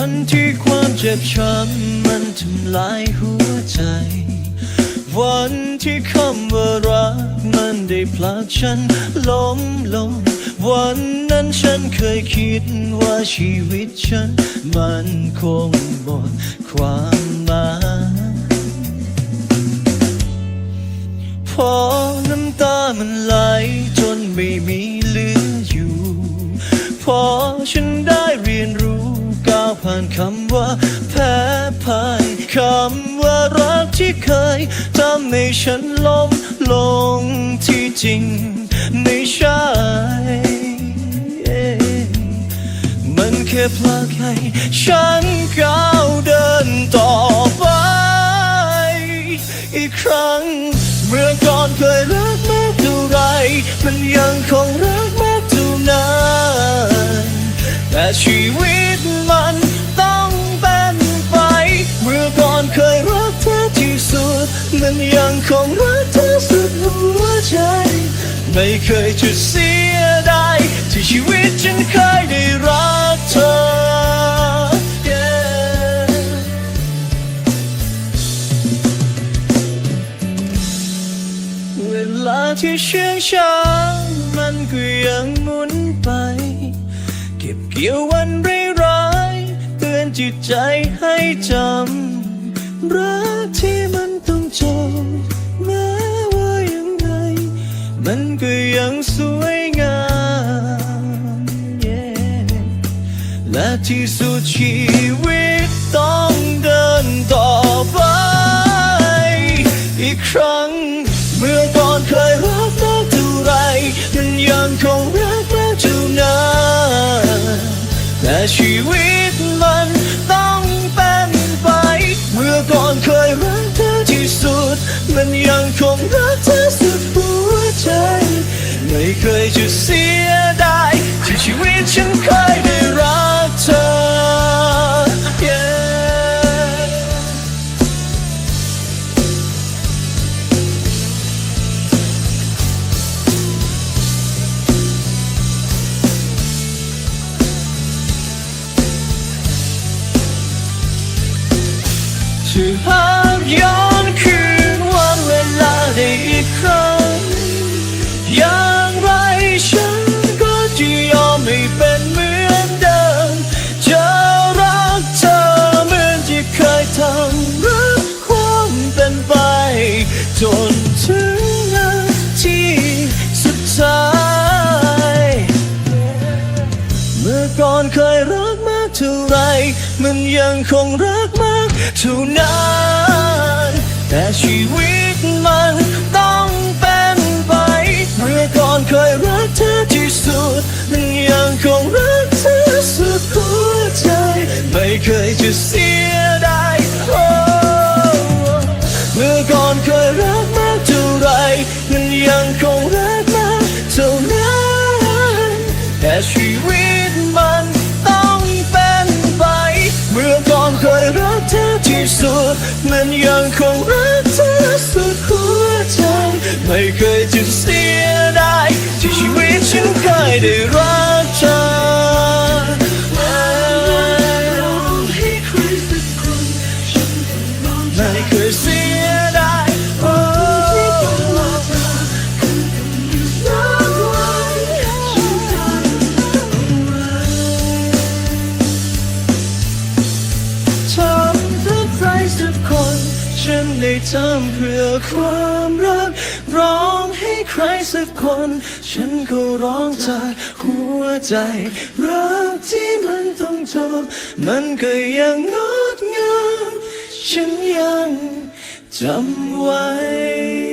วันที่ความเจ็บช้ำมันทำลายหัวใจ วันที่คำว่ารักมันได้ผลักฉันล้มลง วันนั้นฉันเคยคิดว่าชีวิตฉัน มันคงหมดความหมายพอน้ำตามันไหลจนไม่มีเหลืออยู่ พอฉันได้านคำว่าแพ้พ่ายคำว่ารักที่เคยทำให้ฉันล้มลงที่จริงไม่ใช่มันแค่พลาดให้ฉันก้าวเดินต่อไป อีกครั้ง เมื่อก่อนเคยรักมากเท่าไร มันยังคงรักมากเท่านั้นแต่ชีวิตมัน ดมันยังคงรักเธอสุดหัวใจ ไม่เคยจะเสียดายที่ชีวิตฉันเคยได้รักเธอ Yeah เวลาที่เชื่องช้ามันก็ยังหมุนไป เก็บเกี่ยววันร้ายๆเตือนจิตใจให้จำรัก ก็ยังสวยงาม yeah และที่สุดชีวิตต้องเดินต่อไป อีกครั้ง เมื่อก่อนเคยรักมากเท่าไรมันยังคงรักมากเท่านั้นแต่ชีวิตมันต้องเป็นไป เมื่อก่อนเคยรักเธอที่สุด มันยังคงรัก จะเสียดายที่ชีวิตฉันเคยได้รักเธอ yeah จะหา เคยรักมากเท่าไร มันยังคงรักมากเท่านั้น แต่ชีวิตมันต้องเป็นไป เมื่อก่อนเคยรักเธอที่สุด มันยังคงรักเธอสุดหัวใจ ไม่เคยจะเสีย ที่สุดมันยังคงรักเธอสุดหัวใจ ไม่เคยจะเสียดายที่ชีวิตฉันเคยได้รัก ทำเพื่อความรัก ร้องให้ใครสักคน ฉันก็ร้องจากหัวใจ รักที่มันต้องจบ มันก็ยังงดงาม ฉันยังจำไว้